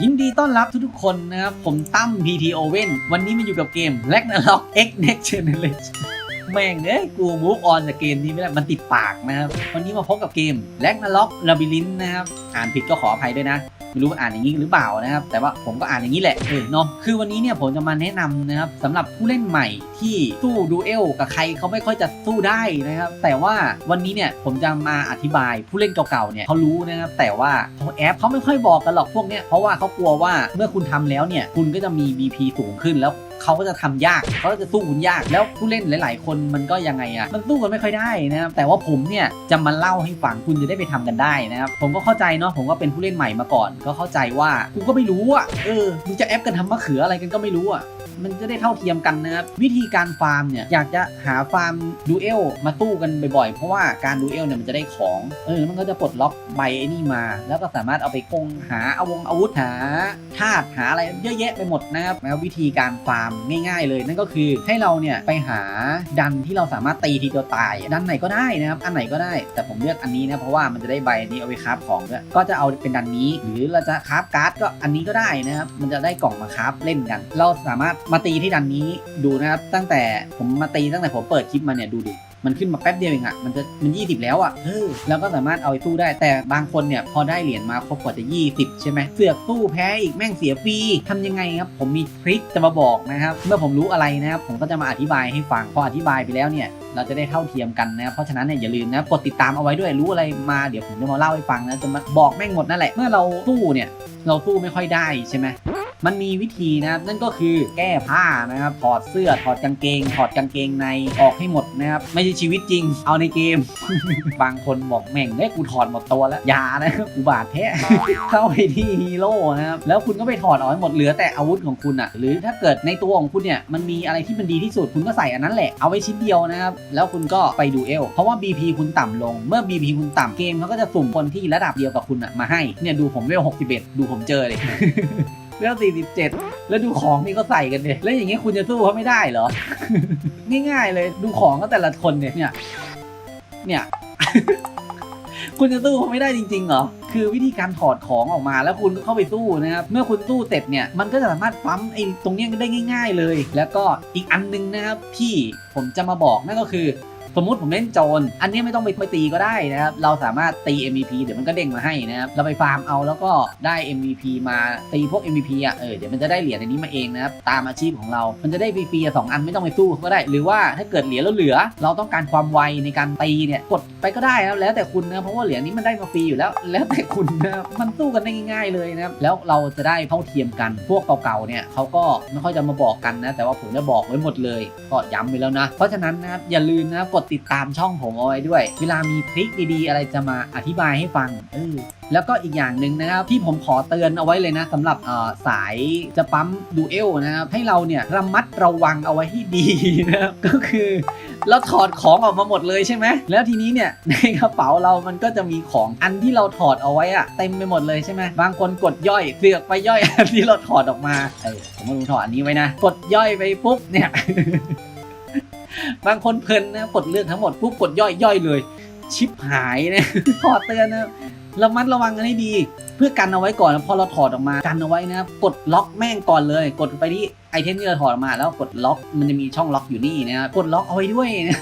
ยินดีต้อนรับทุกๆคนนะครับ ผมตั้ม PT Owen วันนี้มาอยู่กับเกม Ragnarok X Next Generation แม่งเอ้ยกู move on จากเกมนี้ไม่ได้ มันติดปากนะครับ วันนี้มาพบกับเกม Ragnarok Labyrinth นะครับ อ่านผิดก็ขออภัยด้วยนะ ไม่รู้ว่าอ่านอย่างนี้หรือเปล่านะครับ แต่ว่าผมก็อ่านอย่างนี้แหละเออเนาะคือวันนี้เนี่ยผมจะมาแนะนำนะครับสำหรับผู้เล่นใหม่ที่สู้ดูเอลกับใครเขาไม่ค่อยจะสู้ได้นะครับ แต่ว่าวันนี้เนี่ยผมจะมาอธิบายผู้เล่นเก่าๆเนี่ยเขารู้นะครับ แต่ว่าเขาแอปเขาไม่ค่อยบอกกันหรอกพวกเนี้ยเพราะว่าเขากลัวว่าเมื่อคุณทำแล้วเนี่ยคุณก็จะมี BP สูงขึ้นแล้ว เขาก็จะทำยากเขาก็จะสู้คุณยากแล้วผู้เล่นหลาย ๆ คนมันก็ยังไงอะมันสู้กันไม่ค่อยได้นะครับแต่ว่าผมเนี่ยจะมาเล่าให้ฟังคุณจะได้ไปทำกันได้นะครับผมก็เข้าใจเนาะผมก็เป็นผู้เล่นใหม่มาก่อน ก็เข้าใจว่ากูก็ไม่รู้อะเออมึงจะแอปกันทำมะเขืออะไรกันก็ไม่รู้อะ มันจะได้เท่าเทียมกันนะครับ วิธีการฟาร์มเนี่ย อยากจะหาฟาร์มดูเอลมาตู้กันบ่อยๆ เพราะว่าการดูเอลเนี่ยมันจะได้ของ เออมันก็จะปลดล็อกใบไอ้นี่มา แล้วก็สามารถเอาไปกงหาอาวงอาวุธหาธาตุหาอะไรเยอะแยะไปหมดนะครับแล้ววิธีการฟาร์มง่าย ๆ เลยนั่นก็คือให้เราเนี่ยไปหาดันที่เราสามารถตีทีเดียวตาย ดันไหนก็ได้นะครับอันไหนก็ได้ แต่ผมเลือกอันนี้นะเพราะว่ามันจะได้ใบนี้เอาไปคราฟของด้วยก็จะเอาเป็นดันนี้ หรือเราจะคราฟการ์ดก็อันนี้ก็ได้นะครับมันจะได้กล่องมาคราฟเล่นกัน เราสามารถมาตีที่ดันนี้ดูนะครับ ตั้งแต่ผมมาตีตั้งแต่ผมเปิดคลิปมาเนี่ยดูดิมันขึ้นมาแป๊บเดียวเองอะมันจะมัน 20 แล้วอะเออ แล้วก็สามารถเอาไปสู้ได้ แต่บางคนเนี่ย พอได้เหรียญมาครบกว่าจะ 20 ใช่ไหม เสือกสู้แพ้อีกแม่งเสียฟรีทำยังไงครับ ผมมีทริคจะมาบอกนะครับ เมื่อผมรู้อะไรนะครับ ผมก็จะมาอธิบายให้ฟัง พออธิบายไปแล้วเนี่ย เราจะได้เท่าเทียมกันนะครับเพราะฉะนั้นเนี่ยอย่าลืมนะ กดติดตามเอาไว้ด้วย รู้อะไรมา เดี๋ยวผมจะมาเล่าให้ฟังนะ จะมาบอกแม่งหมดนั่นแหละ เมื่อเราสู้เนี่ย เราสู้ไม่ค่อยได้ใช่ไหม มันมีวิธีนะครับ นั่นก็คือแก้ผ้านะครับถอดเสื้อถอดกางเกง ถอดกางเกงในออกให้หมดนะครับ ไม่ใช่ชีวิตจริง เอาในเกม บางคนบอกแม่งเฮ้ยกูถอดหมดตัวแล้วอย่านะกูบาดแท้เข้าไปที่ฮีโร่นะครับแล้วคุณก็ไปถอดออกให้หมดเหลือแต่อาวุธของคุณอะ หรือถ้าเกิดในตัวของคุณเนี่ยมันมีอะไรที่มันดีที่สุดคุณก็ใส่อันนั้นแหละเอาไว้ชิ้นเดียวนะครับแล้วคุณก็ไปดูเอลเพราะว่า BP คุณต่ำลง เมื่อ BP คุณต่ำเกมเขาก็จะสุ่มคนที่ระดับเดียวกับคุณอะมาให้เนี่ยดูผมเวล61 ดูผมเจอเลย เวล47 แล้วดูของนี่ก็ใส่กันเลยแล้วอย่างเงี้ยคุณจะสู้เขาไม่ได้เหรอ ง่ายๆเลยดูของก็แต่ละคนเนี่ยเนี่ยเนี่ยคุณจะสู้เขาไม่ได้จริงๆเหรอ คือวิธีการถอดของออกมาแล้วคุณก็เข้าไปสู้นะครับ เมื่อคุณสู้เสร็จเนี่ย มันก็จะสามารถปั๊มไอ้ตรงเนี้ยได้ง่าย ๆเลย แล้วก็อีกอันนึงนะครับที่ผมจะมาบอกนั่นก็คือ สมมุติผมเล่นโจรอันนี้ไม่ต้องไปไปตีก็ได้นะครับเราสามารถตี MVP เดี๋ยวมันก็เด้งมาให้นะครับเราไปฟาร์มเอาแล้วก็ได้ MVP มาตีพวก MVP อะเออเดี๋ยวมันจะได้เหรียญในนี้มาเองนะครับตามอาชีพของเรา มันจะได้ฟรีๆสองอันไม่ต้องไปสู้ก็ได้ หรือว่าถ้าเกิดเหรียญแล้วเหลือ เราต้องการความไวในการตีเนี่ยกดไปก็ได้นะแล้วแต่คุณนะเพราะว่าเหรียญนี้มันได้มาฟรีอยู่แล้ว แล้วแต่คุณนะมันสู้กันได้ง่าย ๆเลยนะครับแล้วเราจะได้เท่าเทียมกันพวกเก่าๆเนี่ยเขาก็ไม่ค่อยจะมาบอกกันนะแต่ว่าผมจะบอกไว้หมดเลย ก็ย้ำไปแล้วนะ เพราะฉะนั้นนะครับอย่าลืมนะกดติดตามช่องผมเอาไว้ด้วย เวลามีทริคดีๆ อะไรจะมาอธิบายให้ฟังเออแล้วก็อีกอย่างหนึ่งนะครับที่ผมขอเตือนเอาไว้เลยนะสำหรับออสายจะปั๊มดูเอลนะครับให้เราเนี่ยระมัดระวังเอาไว้ให้ดีนะครับก็คือเราถอดของออกมาหมดเลยใช่ไหมแล้วทีนี้เนี่ยในกระเป๋าเรามันก็จะมีของอันที่เราถอดเอาไว้อะเต็มไปหมดเลยใช่ไหมบางคนกดย่อยเสือกไปย่อยอันที่เราถอดออกมาเออผมก็รู้ถอดอันนี้ไว้นะ กดย่อยไปปุ๊บเนี่ย บางคนเพลินนะกดเลือกทั้งหมดปุ๊บกดย่อยย่อยเลย ชิปหายนะขอเตือนนะระมัดระวังกันให้ดี เพื่อกันเอาไว้ก่อนพอเราถอดออกมากันเอาไว้นะครับกดล็อกแม่งก่อนเลย กดไปที่ไอเทมที่เราถอดออกมาแล้วกดล็อกมันจะมีช่องล็อกอยู่นี่นะครับกดล็อกเอาไว้ด้วยนะ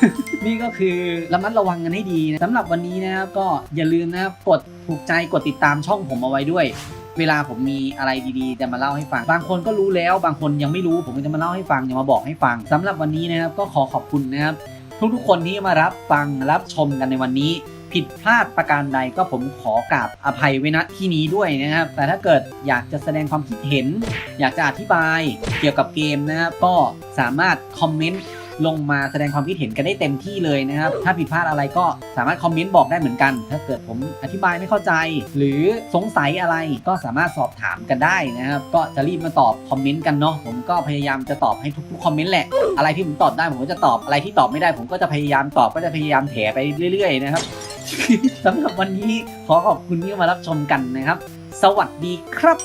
นี่ก็คือระมัดระวังกันให้ดีนะสำหรับวันนี้นะครับก็อย่าลืมนะครับกดถูกใจกดติดตามช่องผมเอาไว้ด้วย เวลาผมมีอะไรดีๆ จะมาเล่าให้ฟัง บางคนก็รู้แล้ว บางคนยังไม่รู้ ผมก็จะมาเล่าให้ฟังจะมาบอกให้ฟังสำหรับวันนี้นะครับก็ขอขอบคุณนะครับ ทุกๆคนที่มารับฟังรับชมกันในวันนี้ ผิดพลาดประการใดก็ผมขอกราบอภัยไว้ณที่นี้ด้วยนะครับ แต่ถ้าเกิดอยากจะแสดงความคิดเห็น อยากจะอธิบายเกี่ยวกับเกมนะครับก็สามารถคอมเมนต์ ลงมาแสดงความคิดเห็นกันได้เต็มที่เลยนะครับ ถ้าผิดพลาดอะไรก็สามารถคอมเมนต์บอกได้เหมือนกัน ถ้าเกิดผมอธิบายไม่เข้าใจ หรือสงสัยอะไรก็สามารถสอบถามกันได้นะครับ ก็จะรีบมาตอบคอมเมนต์กันเนาะ ผมก็พยายามจะตอบให้ทุกๆคอมเมนต์แหละ อะไรที่ผมตอบได้ผมก็จะตอบ อะไรที่ตอบไม่ได้ ผมก็จะพยายามตอบ ก็จะพยายามแถไปเรื่อยๆนะครับสำหรับวันนี้ขอขอบคุณที่มารับชมกันนะครับ สวัสดีครับ